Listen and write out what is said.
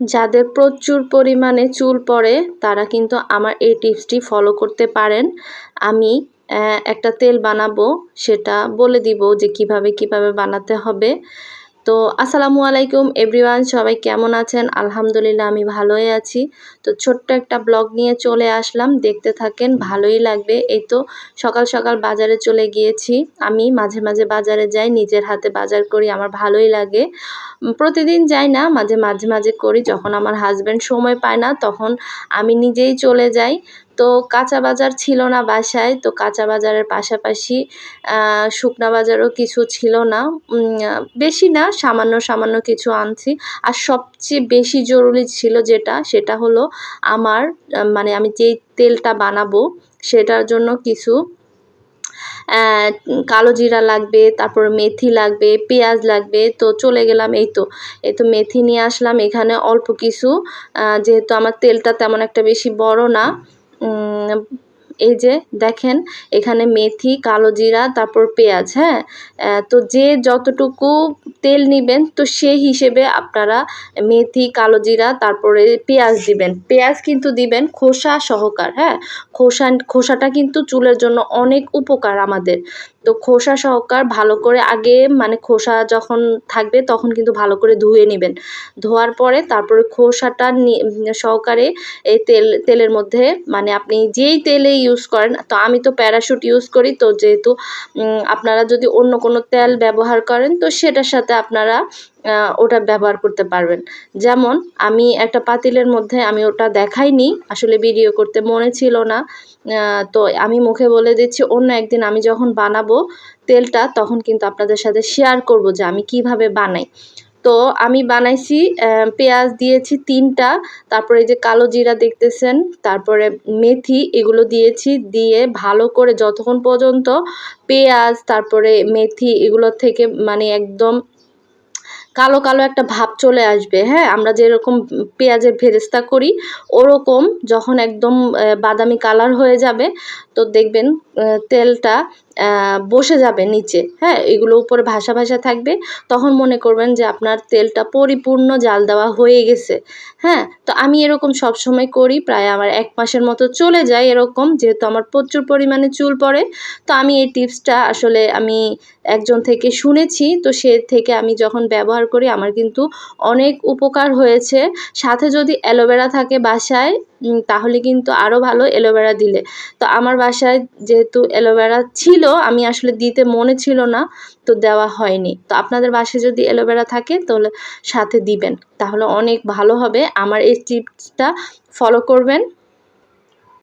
যাদের প্রচুর পরিমাণে চুল পড়ে, তারা কিন্তু আমার এই টিপসটি ফলো করতে পারেন। আমি একটা তেল বানাবো, সেটা বলে দিব যে কীভাবে কীভাবে বানাতে হবে। তো আসসালামু আলাইকুম এভরিওয়ান, সবাই কেমন আছেন? আলহামদুলিল্লাহ, আমি ভালোই আছি। তো ছোট্ট একটা ব্লগ নিয়ে চলে আসলাম, দেখতে থাকেন, ভালোই লাগবে। এই তো সকাল সকাল বাজারে চলে গিয়েছি। আমি মাঝে মাঝে বাজারে যাই, নিজের হাতে বাজার করি, আমার ভালোই লাগে। প্রতিদিন যাই না, মাঝে মাঝে মাঝে করি। যখন আমার হাজব্যান্ড সময় পায় না, তখন আমি নিজেই চলে যাই। তো কাঁচা বাজার ছিল না বাসায়, তো কাঁচা বাজারের পাশাপাশি শুকনা বাজারও কিছু ছিল না। বেশি না, সামান্য সামান্য কিছু আনছি। আর সবচেয়ে বেশি জরুরি ছিল যেটা, সেটা হলো আমার মানে আমি যেই তেলটা বানাবো, সেটার জন্য কিছু কালো জিরা লাগবে, তারপর মেথি লাগবে, পেঁয়াজ লাগবে, তো চলে গেলাম এই তো। এই তো মেথি নিয়ে আসলাম, এখানে অল্প কিছু। যেহেতু আমার তেলটা তেমন একটা বেশি বড় না এই যে দেখেন, এখানে মেথি, কালো জিরা, তারপর পেঁয়াজ হ্যাঁ? তো যে যতটুকু তেল নেবেন, তো সেই হিসেবে আপনারা মেথি, কালো জিরা, তারপরে পেঁয়াজ দিবেন। পেঁয়াজ কিন্তু দিবেন খোসা সহকার হ্যাঁ? খোসা, খোসাটা কিন্তু চুলের জন্য অনেক উপকার আমাদের। তো খোসা সহকার ভালো করে আগে মানে খোসা যখন থাকবে, তখন কিন্তু ভালো করে ধুয়ে নেবেন। ধোয়ার পরে তারপরে খোসাটা সহকারে এই তেল, তেলের মধ্যে মানে আপনি যেই তেলে ইউজ করেন। তো আমি তো প্যারাশুট ইউজ করি, তো যেহেতু আপনারা যদি অন্য কোনো তেল ব্যবহার করেন, তো সেটার সাথে আপনারা ওটা ব্যবহার করতে পারবেন। যেমন, আমি একটা পাতিলের মধ্যে আমি ওটা দেখাইনি, আসলে ভিডিও করতে মনে ছিল না তো আমি মুখে বলে দিচ্ছি, অন্য একদিন আমি যখন বানাবো তেলটা, তখন কিন্তু আপনাদের সাথে শেয়ার করব যে আমি কীভাবে বানাই। তো আমি বানাইছি পেঁয়াজ দিয়েছি তিনটা, তারপরে যে কালো জিরা দেখতেছেন, তারপরে মেথি এগুলো দিয়েছি, দিয়ে ভালো করে যতক্ষণ পর্যন্ত পেঁয়াজ, তারপরে মেথি এগুলো থেকে মানে একদম কালো কালো একটা ভাব চলে আসবে হ্যাঁ? আমরা যেরকম পেঁয়াজের ভেরেস্তা করি, ওরকম যখন একদম বাদামি কালার হয়ে যাবে, তো দেখবেন তেলটা বসে যাবে নিচে হ্যাঁ? এগুলো উপরে ভাসা ভাসা থাকবে। তখন মনে করবেন যে আপনার তেলটা পরিপূর্ণ জাল দেওয়া হয়ে গেছে হ্যাঁ? তো আমি এরকম সব সময় করি, প্রায় আমার এক মাসের মতো চলে যায় এরকম, যেহেতু আমার প্রচুর পরিমাণে চুল পড়ে। তো আমি এই টিপসটা আসলে আমি একজন থেকে শুনেছি, তো সে থেকে আমি যখন ব্যবহার করি, আমার কিন্তু অনেক উপকার হয়েছে। সাথে যদি অ্যালোভেরা থাকে বাসায় তাহলে কিন্তু আরও ভালো অ্যালোভেরা দিলে। তো আমার বাসায় যেহেতু অ্যালোভেরা ছিল, আমি আসলে দিতে মনে ছিল না, তো দেওয়া হয়নি। তো আপনাদের বাসায় যদি অ্যালোভেরা থাকে, তাহলে সাথে দিবেন। তাহলে অনেক ভালো হবে। আমার এই টিপসটা ফলো করবেন।